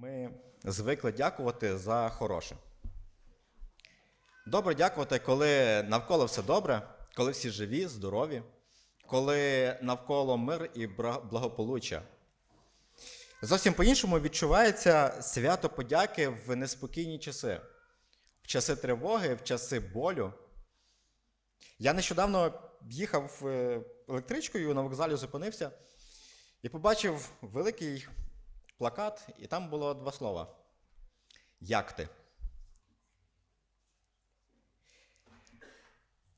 Ми звикли дякувати за хороше. Добре дякувати, коли навколо все добре, коли всі живі, здорові, коли навколо мир і благополуччя. Зовсім по-іншому відчувається свято подяки в неспокійні часи, в часи тривоги, в часи болю. Я нещодавно їхав е, електричкою на вокзалі, зупинився і побачив великий плакат, і там було два слова: Як ти?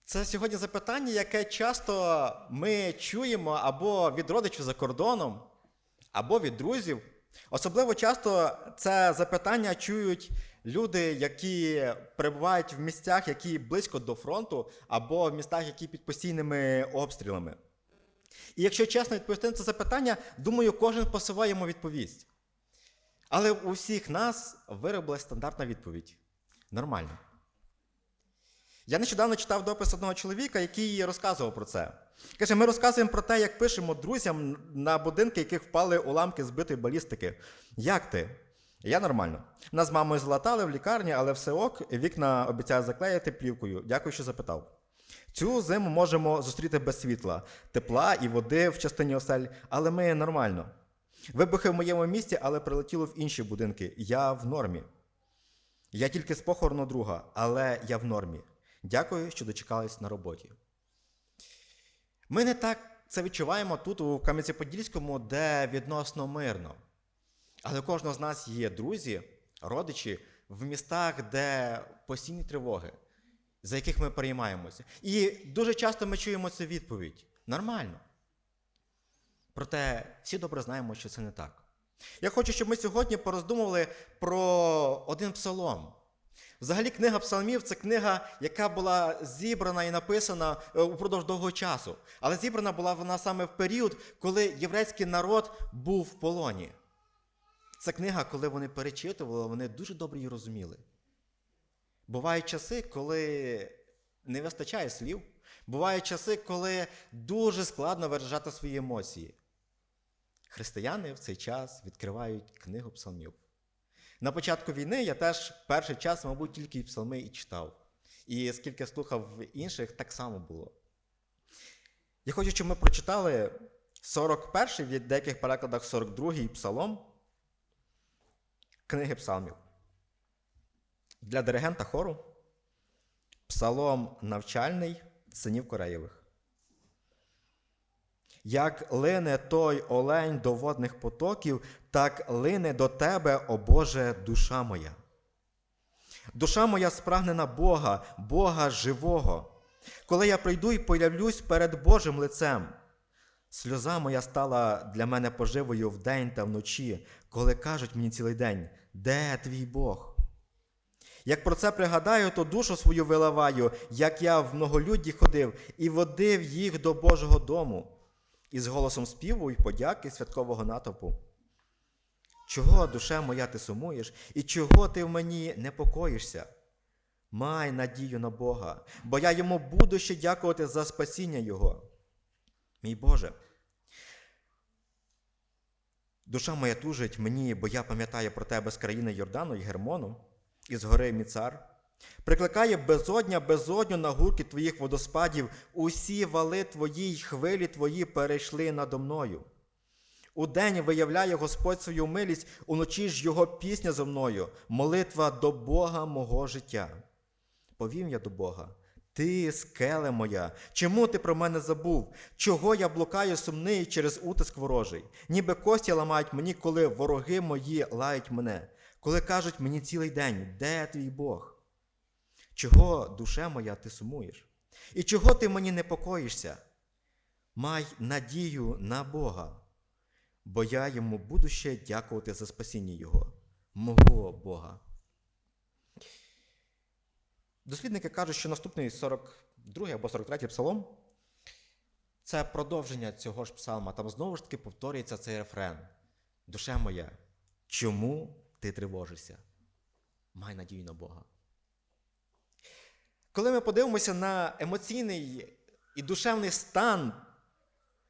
Це сьогодні запитання, яке часто ми чуємо або від родичів за кордоном, або від друзів. Особливо часто це запитання чують люди, які перебувають в місцях, які близько до фронту, або в містах, які під постійними обстрілами. І якщо чесно відповісти на це запитання, думаю, кожен по-своєму відповість. Але у всіх нас виробилась стандартна відповідь. Нормально. Я нещодавно читав допис одного чоловіка, який розказував про це. Каже, ми розказуємо про те, як пишемо друзям на будинки, яких впали уламки збитої балістики. Як ти? Я нормально. Нас з мамою златали в лікарні, але все ок, вікна обіцяю заклеїти плівкою. Дякую, що запитав. Цю зиму можемо зустріти без світла, тепла і води в частині осель, але ми нормально. Вибухи в моєму місті, але прилетіло в інші будинки. Я в нормі. Я тільки з похорону друга, але я в нормі. Дякую, що дочекались на роботі. Ми не так це відчуваємо тут, у Кам'янці-Подільському, де відносно мирно. Але кожного з нас є друзі, родичі в містах, де постійні тривоги, за яких ми переймаємося. І дуже часто ми чуємо цю відповідь: нормально. Проте всі добре знаємо, що це не так. Я хочу, щоб ми сьогодні пороздумували про один псалом. Взагалі, книга псалмів це книга, яка була зібрана і написана е, упродовж довгого часу. Але зібрана була вона саме в період, коли єврейський народ був в полоні. Це книга, коли вони перечитували, вони дуже добре її розуміли. Бувають часи, коли не вистачає слів, бувають часи, коли дуже складно виражати свої емоції. Християни в цей час відкривають книгу псалмів. На початку війни я теж перший час, мабуть, тільки псалми і читав. І скільки слухав інших, так само було. Я хочу, щоб ми прочитали 41-й, в деяких перекладах 42-й псалом книги псалмів. Для диригента хору псалом навчальний синів Кореєвих. Як лине той олень до водних потоків, так лине до тебе, о Боже, душа моя. Душа моя спрагнена Бога, Бога живого. Коли я прийду і появлюсь перед Божим лицем, сльоза моя стала для мене поживою вдень та вночі, коли кажуть мені цілий день, де твій Бог? Як про це пригадаю, то душу свою виливаю, як я в многолюдді ходив і водив їх до Божого дому із голосом співу і подяки святкового натовпу. Чого, душе моя, ти сумуєш, і чого ти в мені непокоїшся? Май надію на Бога, бо я йому буду ще дякувати за спасіння Його. Мій Боже. Душа моя тужить мені, бо я пам'ятаю про тебе з країни Йордану і Гермону, із гори Міцар. Прикликає безодня, безодню на гурки твоїх водоспадів, усі вали твої й хвилі твої перейшли надо мною. Удень виявляє Господь свою милість, уночі ж його пісня зо мною, молитва до Бога мого життя. Повім я до Бога, ти, скеле моя, чому ти про мене забув? Чого я блукаю сумний через утиск ворожий? Ніби кості ламають мені, коли вороги мої лають мене, коли кажуть мені цілий день, де твій Бог? Чого, душе моя, ти сумуєш? І чого ти мені непокоїшся? Май надію на Бога, бо я йому буду ще дякувати за спасіння Його, мого Бога. Дослідники кажуть, що наступний 42 або 43 псалом це продовження цього ж псалма. Там знову ж таки повторюється цей рефрен. Душе моя, чому ти тривожишся? Май надію на Бога. Коли ми подивимося на емоційний і душевний стан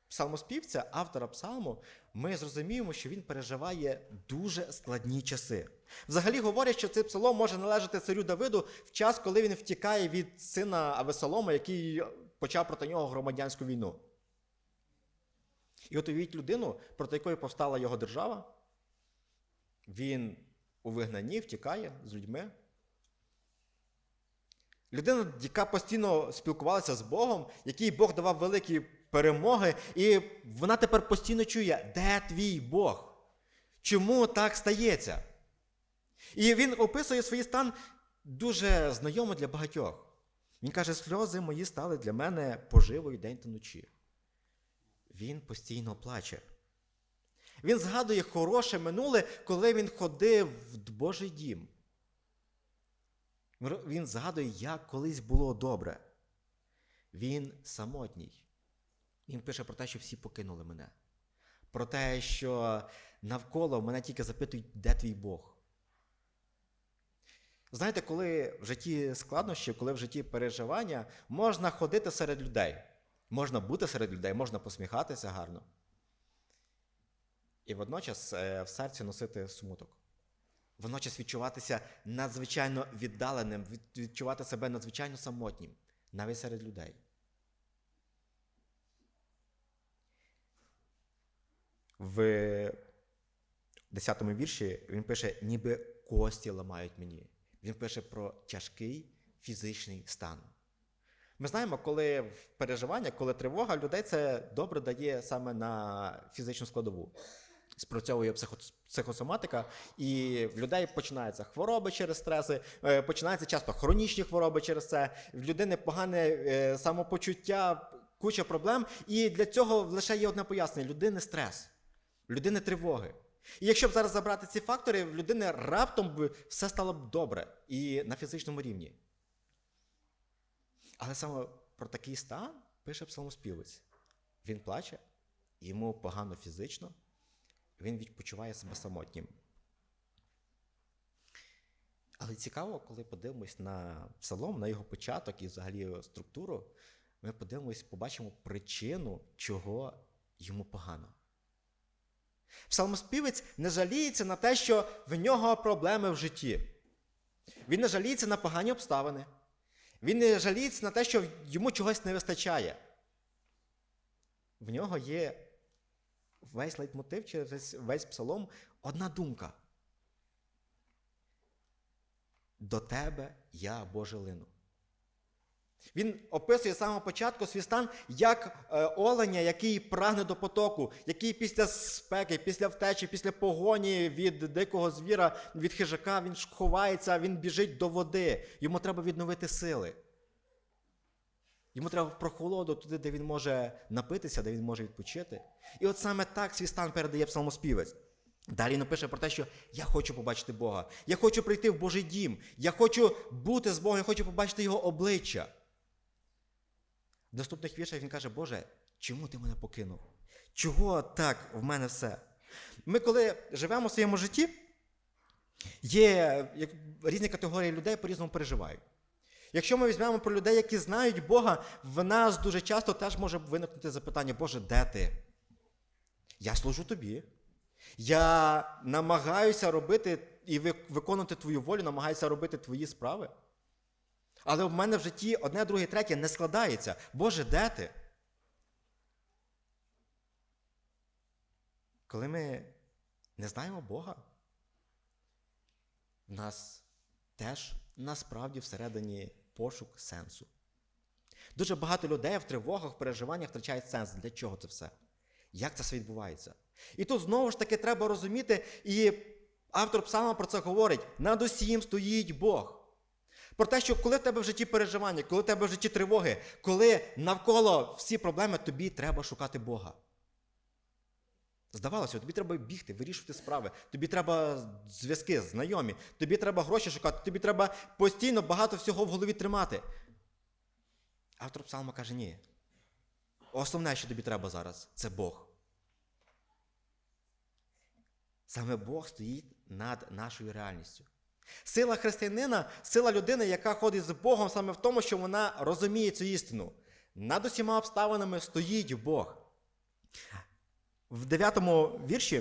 псалмоспівця, автора псалму, ми зрозуміємо, що він переживає дуже складні часи. Взагалі говорять, що цей псалом може належати царю Давиду в час, коли він втікає від сина Авесолома, який почав проти нього громадянську війну. І от уявіть людину, проти якої повстала його держава. Він у вигнанні втікає з людьми. Людина, яка постійно спілкувалася з Богом, якій Бог давав великі перемоги, і вона тепер постійно чує, де твій Бог? Чому так стається? І він описує свій стан дуже знайомо для багатьох. Він каже, сльози мої стали для мене поживою день та ночі. Він постійно плаче. Він згадує хороше минуле, коли він ходив в Божий дім. Він згадує, як колись було добре. Він самотній. Він пише про те, що всі покинули мене. Про те, що навколо мене тільки запитують, де твій Бог. Знаєте, коли в житті складнощі, коли в житті переживання, можна ходити серед людей. Можна бути серед людей, можна посміхатися гарно. І водночас е, в серці носити смуток. Водночас відчуватися надзвичайно віддаленим, відчувати себе надзвичайно самотнім, навіть серед людей. В 10-му вірші він пише, ніби кості ламають мені. Він пише про тяжкий фізичний стан. Ми знаємо, коли переживання, коли тривога, людей це добре дає саме на фізичну складову. Спрацьовує психосоматика, і в людей починаються хвороби через стреси, е, починаються часто хронічні хвороби через це, в людини погане е, самопочуття, куча проблем. І для цього лише є одне пояснення: людини стрес, людини тривоги. І якщо б зараз забрати ці фактори, в людини раптом би все стало б добре і на фізичному рівні. Але саме про такий стан пише псалмоспівець. Він плаче, йому погано фізично, він відпочиває себе самотнім. Але цікаво, коли подивимось на псалом, на його початок і взагалі структуру, ми подивимось, побачимо причину, чого йому погано. Псалмоспівець не жаліється на те, що в нього проблеми в житті. Він не жаліється на погані обставини. Він не жаліється на те, що йому чогось не вистачає. В нього є весь лейтмотив через весь псалом одна думка. До тебе я Боже лину. Він описує з самого початку свій стан як е, оленя, який прагне до потоку, який після спеки, після втечі, після погоні від дикого звіра, від хижака, він ховається, він біжить до води. Йому треба відновити сили. Йому треба в прохолоду туди, де він може напитися, де він може відпочити. І от саме так свій стан передає псалмоспівець. Далі він пише про те, що я хочу побачити Бога, я хочу прийти в Божий дім, я хочу бути з Богом, я хочу побачити Його обличчя. В наступних віршах він каже, Боже, чому ти мене покинув? Чого так в мене все? Ми, коли живемо в своєму житті, є різні категорії людей по-різному переживають. Якщо ми візьмемо про людей, які знають Бога, в нас дуже часто теж може виникнути запитання, Боже, де ти? Я служу тобі. Я намагаюся робити і виконувати твою волю, намагаюся робити твої справи. Але в мене в житті одне, друге, третє не складається. Боже, де ти? Коли ми не знаємо Бога, в нас теж насправді всередині пошук сенсу. Дуже багато людей в тривогах, в переживаннях втрачають сенс. Для чого це все? Як це все відбувається? І тут знову ж таки треба розуміти, і автор псалма про це говорить: над усім стоїть Бог. Про те, що коли в тебе в житті переживання, коли в тебе в житті тривоги, коли навколо всі проблеми, тобі треба шукати Бога. Здавалося, тобі треба бігти, вирішувати справи, тобі треба зв'язки, знайомі, тобі треба гроші шукати, тобі треба постійно багато всього в голові тримати. Автор псалма каже: ні. Основне, що тобі треба зараз, це Бог. Саме Бог стоїть над нашою реальністю. Сила християнина, сила людини, яка ходить з Богом саме в тому, що вона розуміє цю істину. Над усіма обставинами стоїть Бог. В дев'ятому вірші,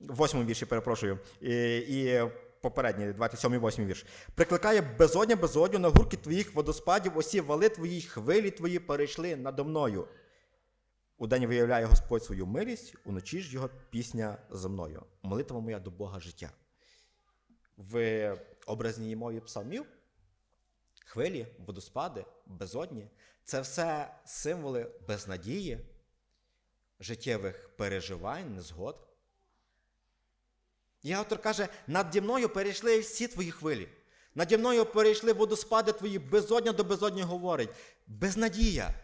в восьмому вірші, перепрошую, і, і попередній, 27 восьмий вірш. Прикликає безодня, безодню на гурки твоїх водоспадів, осі вали твої, хвилі твої перейшли надо мною. Удень виявляє Господь свою милість, уночі ж його пісня за мною. Молитва моя до Бога життя. В образній мові псалмів хвилі, водоспади, безодні це все символи безнадії, життєвих переживань, незгод. І автор каже: наді мною перейшли всі твої хвилі. Наді мною перейшли водоспади твої, безодня до безодні говорить. Безнадія,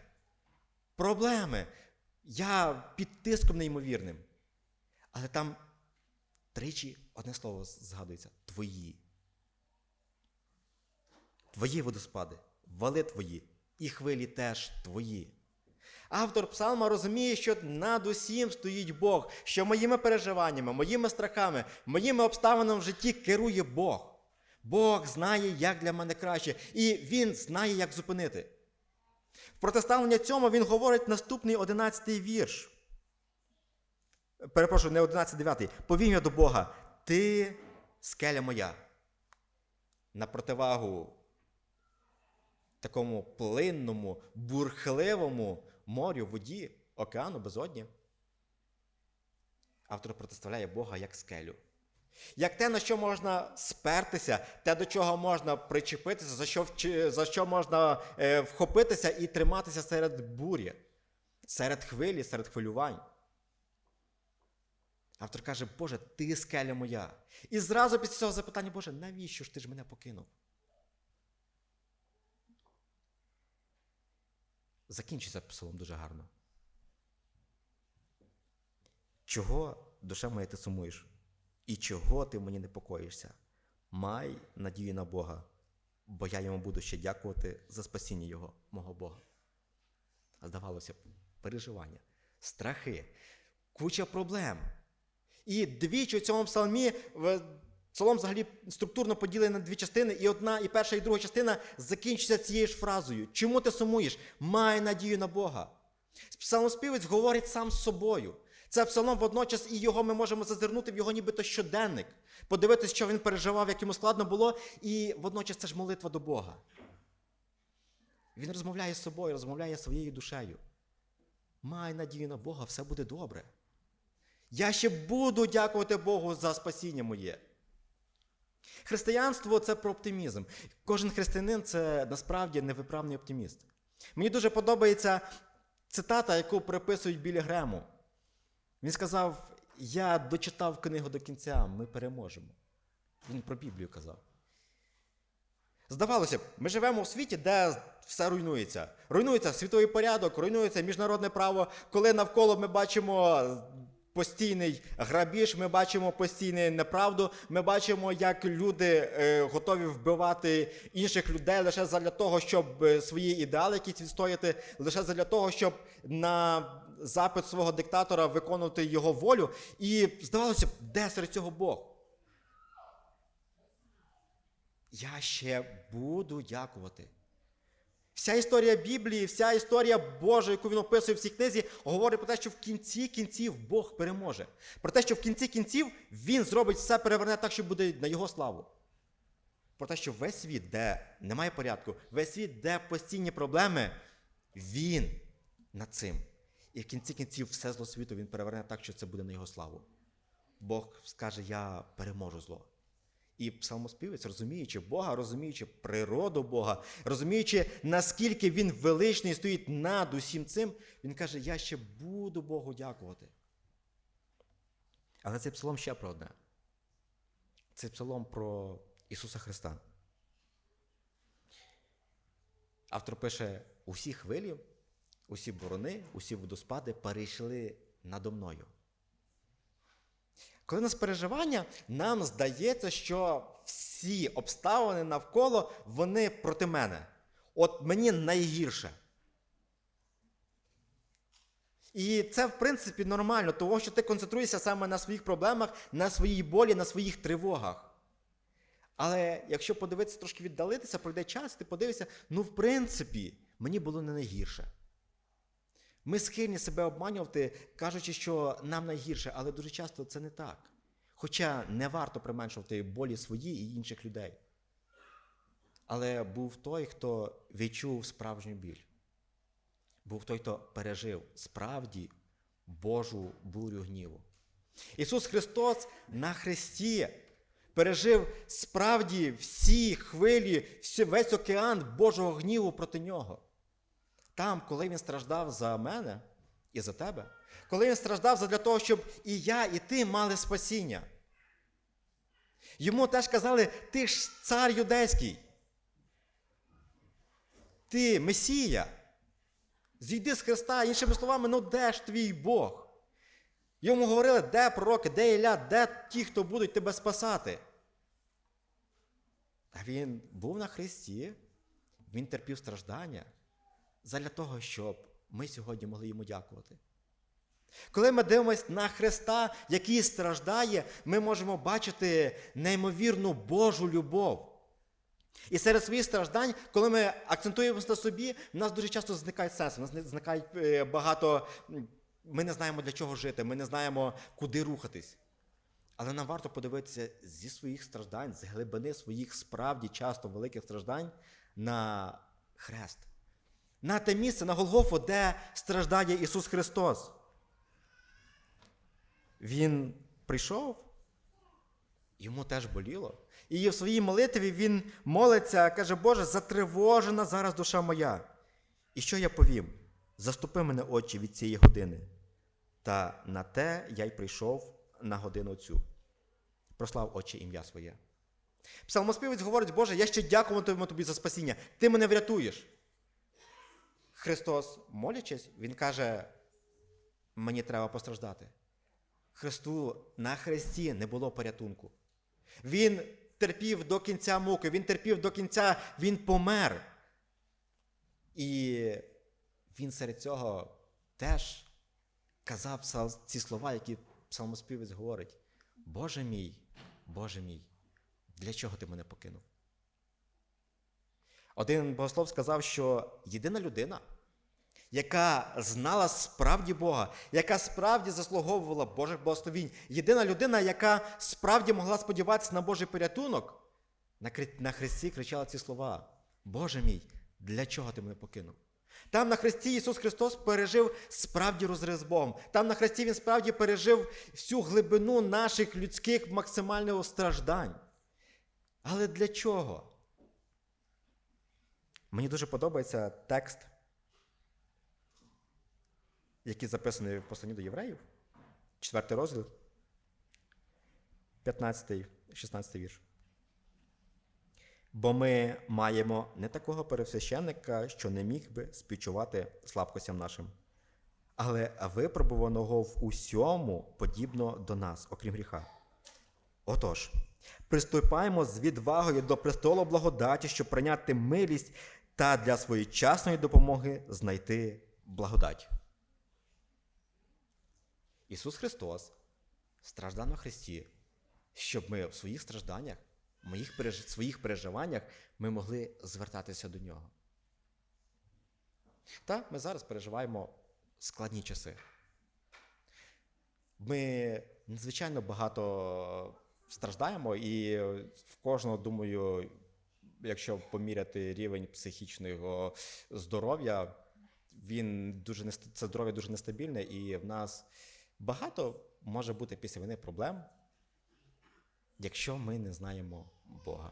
проблеми. Я під тиском неймовірним. Але там тричі одне слово згадується твої. Твої водоспади, вали твої, і хвилі теж твої. Автор псалма розуміє, що над усім стоїть Бог, що моїми переживаннями, моїми страхами, моїми обставинами в житті керує Бог. Бог знає, як для мене краще, і Він знає, як зупинити. В протиставлення цьому він говорить наступний одинадцятий вірш. Перепрошую, не 11, 9. Повім я до Бога, ти скеля моя. На противагу такому плинному, бурхливому морю, воді, океану, безодні. Автор протиставляє Бога як скелю. Як те, на що можна спертися, те, до чого можна причепитися, за що, за що можна е, вхопитися і триматися серед бурі, серед хвилі, серед хвилювань. Автор каже, Боже, ти скеля моя. І зразу після цього запитання, Боже, навіщо ж ти ж мене покинув? Закінчиться псалом дуже гарно. Чого, душа моя, ти сумуєш? І чого ти мені непокоїшся? Май надію на Бога, бо я йому буду ще дякувати за спасіння Його, мого Бога. А здавалося б, переживання, страхи, куча проблем. І двічі у цьому псалмі псалом взагалі структурно поділений на дві частини, і одна, і перша, і друга частина закінчується цією ж фразою. Чому ти сумуєш? Май надію на Бога. Псалмоспівець говорить сам з собою. Це псалом водночас, і його ми можемо зазирнути в його нібито щоденник, подивитися, що він переживав, як йому складно було, і водночас це ж молитва до Бога. Він розмовляє з собою, розмовляє своєю душею. Май надію на Бога, все буде добре. Я ще буду дякувати Богу за спасіння моє. Християнство це про оптимізм. Кожен християнин це насправді невиправний оптиміст. Мені дуже подобається цитата, яку приписують біля Грему. Він сказав: Я дочитав книгу до кінця, ми переможемо. Він про Біблію казав. Здавалося б, ми живемо у світі, де все руйнується. Руйнується світовий порядок, руйнується міжнародне право, коли навколо ми бачимо постійний грабіж, ми бачимо постійну неправду, ми бачимо, як люди е, готові вбивати інших людей лише задля того, щоб е, свої ідеали якісь відстояти, лише задля того, щоб на запит свого диктатора виконувати його волю. І здавалося б, де серед цього Бог? Я ще буду дякувати. Вся історія Біблії, вся історія Божа, яку він описує в цій книзі, говорить про те, що в кінці кінців Бог переможе. Про те, що в кінці кінців Він зробить все переверне так, що буде на його славу. Про те, що весь світ, де немає порядку, весь світ, де постійні проблеми, він над цим. І в кінці кінців все зло світу він переверне так, що це буде на його славу. Бог скаже: Я переможу зло. І псалмоспівець, розуміючи Бога, розуміючи природу Бога, розуміючи, наскільки він величний стоїть над усім цим, він каже: Я ще буду Богу дякувати. Але цей псалом ще про одне. Це псалом про Ісуса Христа. Автор пише: усі хвилі, усі борони, усі водоспади перейшли надо мною. Коли у нас переживання, нам здається, що всі обставини навколо вони проти мене. От мені найгірше. І це, в принципі, нормально, тому що ти концентруєшся саме на своїх проблемах, на своїй болі, на своїх тривогах. Але якщо подивитися трошки віддалитися, пройде час, ти подивишся, ну, в принципі, мені було не найгірше. Ми схильні себе обманювати, кажучи, що нам найгірше, але дуже часто це не так. Хоча не варто применшувати болі свої і інших людей. Але був той, хто відчув справжню біль. Був той, хто пережив справді Божу бурю гніву. Ісус Христос на Христі пережив справді всі хвилі, весь океан Божого гніву проти нього. Там, коли він страждав за мене і за тебе, коли він страждав для того, щоб і я, і ти мали спасіння. Йому теж казали, ти ж цар юдейський. Ти Месія. Зійди з Христа, іншими словами, ну де ж твій Бог? Йому говорили, де пророки, де Ілля, де ті, хто будуть тебе спасати. А він був на Христі, він терпів страждання задля того, щоб ми сьогодні могли йому дякувати. Коли ми дивимося на Христа, який страждає, ми можемо бачити неймовірну Божу любов. І серед своїх страждань, коли ми акцентуємося на собі, в нас дуже часто зникають сенси, в нас зникають е, багато. Ми не знаємо для чого жити, ми не знаємо, куди рухатись. Але нам варто подивитися зі своїх страждань, з глибини своїх справді часто великих страждань на хрест, на те місце, на Голгофу, де страждає Ісус Христос. Він прийшов, йому теж боліло. І в своїй молитві він молиться, каже, Боже, затривожена зараз душа моя. І що я повім? Заступи мене очі від цієї години. Та на те я й прийшов на годину цю. Прослав очі ім'я своє. Псалмоспівець говорить, Боже, я ще дякуватиму тобі за спасіння. Ти мене врятуєш. Христос, молячись, Він каже: мені треба постраждати. Христу на Христі не було порятунку. Він терпів до кінця муки, він терпів до кінця, він помер. І він серед цього теж казав ці слова, які псалмоспівець говорить: Боже мій, Боже мій, для чого ти мене покинув? Один богослов сказав, що єдина людина, яка знала справді Бога, яка справді заслуговувала Божих благословінь, єдина людина, яка справді могла сподіватися на Божий порятунок, на, Христі кричала ці слова: Боже мій, для чого ти мене покинув? Там на Христі Ісус Христос пережив справді розрив Богом. Там на Христі Він справді пережив всю глибину наших людських максимальних страждань. Але для чого? Мені дуже подобається текст, який записаний в посланні до євреїв, 4 розділ, 15, 16 вірш. Бо ми маємо не такого пересвященника, що не міг би співчувати слабкостям нашим, але випробуваного в усьому подібно до нас, окрім гріха. Отож, приступаємо з відвагою до престолу благодаті, щоб прийняти милість та для своєчасної допомоги знайти благодать. Ісус Христос страждав на Христі, щоб ми в своїх стражданнях, в моїх переж... своїх переживаннях ми могли звертатися до Нього. Та ми зараз переживаємо складні часи. Ми надзвичайно багато страждаємо, і в кожного, думаю, якщо поміряти рівень психічного здоров'я, він дуже це здоров'я дуже нестабільне, і в нас багато може бути після війни проблем, якщо ми не знаємо Бога.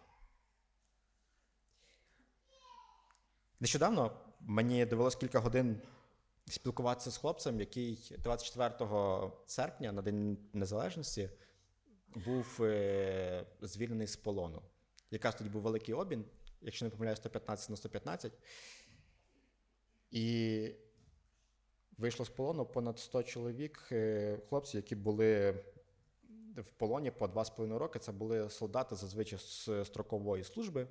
Нещодавно мені довелось кілька годин спілкуватися з хлопцем, який 24 серпня на День Незалежності був е, звільнений з полону. Якраз тоді був великий обмін, якщо не помиляюсь, 115 на 115. І вийшло з полону понад 100 чоловік, е, хлопців, які були в полоні по 2,5 роки. Це були солдати зазвичай з строкової служби,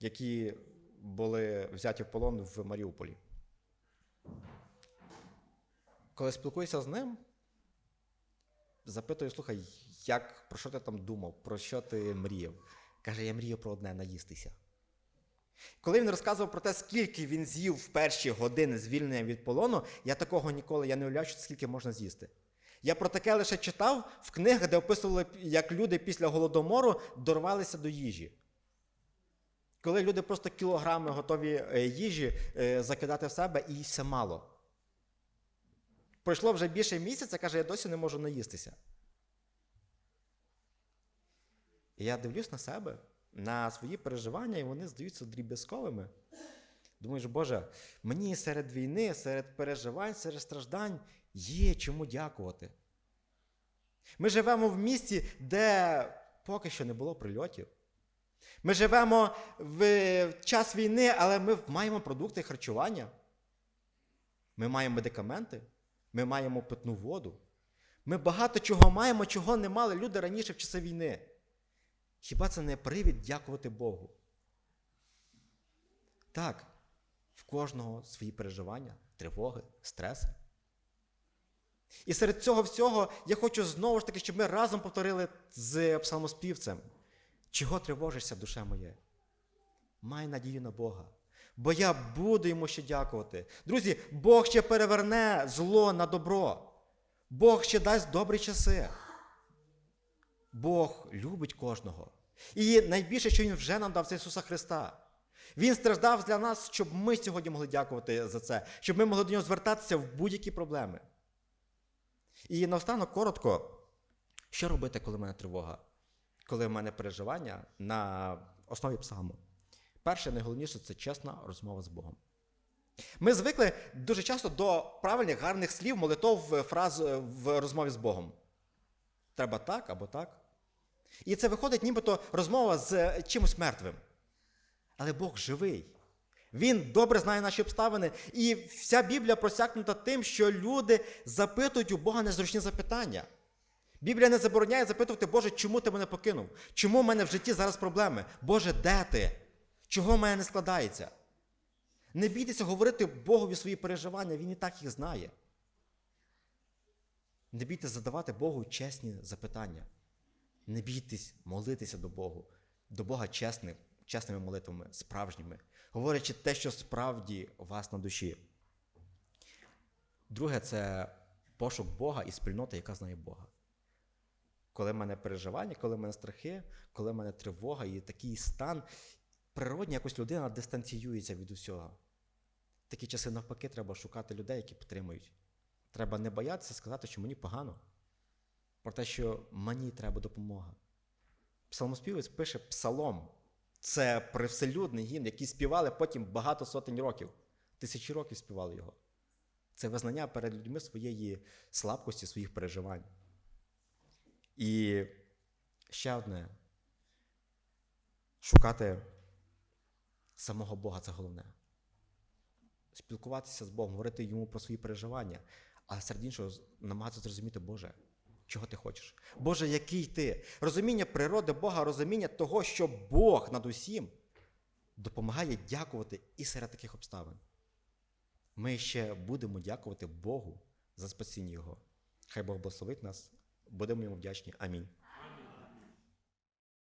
які були взяті в полон в Маріуполі. Коли спілкуюся з ним, запитую, слухай, як, про що ти там думав, про що ти мріяв? Каже, я мрію про одне наїстися. Коли він розказував про те, скільки він з'їв в перші години звільнення від полону, я такого ніколи я не уявляю, скільки можна з'їсти. Я про таке лише читав в книгах, де описували, як люди після голодомору дорвалися до їжі. Коли люди просто кілограми готові е, їжі е, закидати в себе і все мало. Пройшло вже більше місяця, каже, я досі не можу наїстися. І я дивлюсь на себе, на свої переживання, і вони здаються дріб'язковими. Думаєш, Боже, мені серед війни, серед переживань, серед страждань є чому дякувати. Ми живемо в місті, де поки що не було прильотів. Ми живемо в час війни, але ми маємо продукти харчування. Ми маємо медикаменти, ми маємо питну воду. Ми багато чого маємо, чого не мали люди раніше в часи війни. Хіба це не привід дякувати Богу? Так, в кожного свої переживання, тривоги, стреси. І серед цього всього я хочу знову ж таки, щоб ми разом повторили з псалмоспівцем. Чого тривожишся, душе моє? Май надію на Бога. Бо я буду йому ще дякувати. Друзі, Бог ще переверне зло на добро. Бог ще дасть добрі часи. Бог любить кожного. І найбільше, що Він вже нам дав, це Ісуса Христа. Він страждав для нас, щоб ми сьогодні могли дякувати за це, щоб ми могли до нього звертатися в будь-які проблеми. І наостанок коротко, що робити, коли в мене тривога, коли в мене переживання на основі псалму. Перше, найголовніше це чесна розмова з Богом. Ми звикли дуже часто до правильних гарних слів, молитов, фраз в розмові з Богом. Треба так або так. І це виходить нібито розмова з чимось мертвим. Але Бог живий. Він добре знає наші обставини. І вся Біблія просякнута тим, що люди запитують у Бога незручні запитання. Біблія не забороняє запитувати, Боже, чому ти мене покинув? Чому в мене в житті зараз проблеми? Боже, де ти? Чого в мене не складається? Не бійтеся говорити Богові свої переживання, Він і так їх знає. Не бійтеся задавати Богу чесні запитання. Не бійтесь молитися до Богу, до Бога чесним, чесними молитвами, справжніми, говорячи те, що справді у вас на душі. Друге, це пошук Бога і спільнота, яка знає Бога. Коли в мене переживання, коли в мене страхи, коли в мене тривога і такий стан, природня якось людина дистанціюється від усього. Такі часи, навпаки, треба шукати людей, які підтримують. Треба не боятися сказати, що мені погано, про те, що мені треба допомога. Псалмоспівець пише псалом. Це привселюдний гімн, який співали потім багато сотень років. Тисячі років співали його. Це визнання перед людьми своєї слабкості, своїх переживань. І ще одне шукати самого Бога це головне. Спілкуватися з Богом, говорити йому про свої переживання, але серед іншого намагатися зрозуміти, Боже, чого ти хочеш? Боже, який ти? Розуміння природи Бога, розуміння того, що Бог над усім допомагає дякувати і серед таких обставин. Ми ще будемо дякувати Богу за спасіння Його. Хай Бог благословить нас, будемо йому вдячні. Амінь.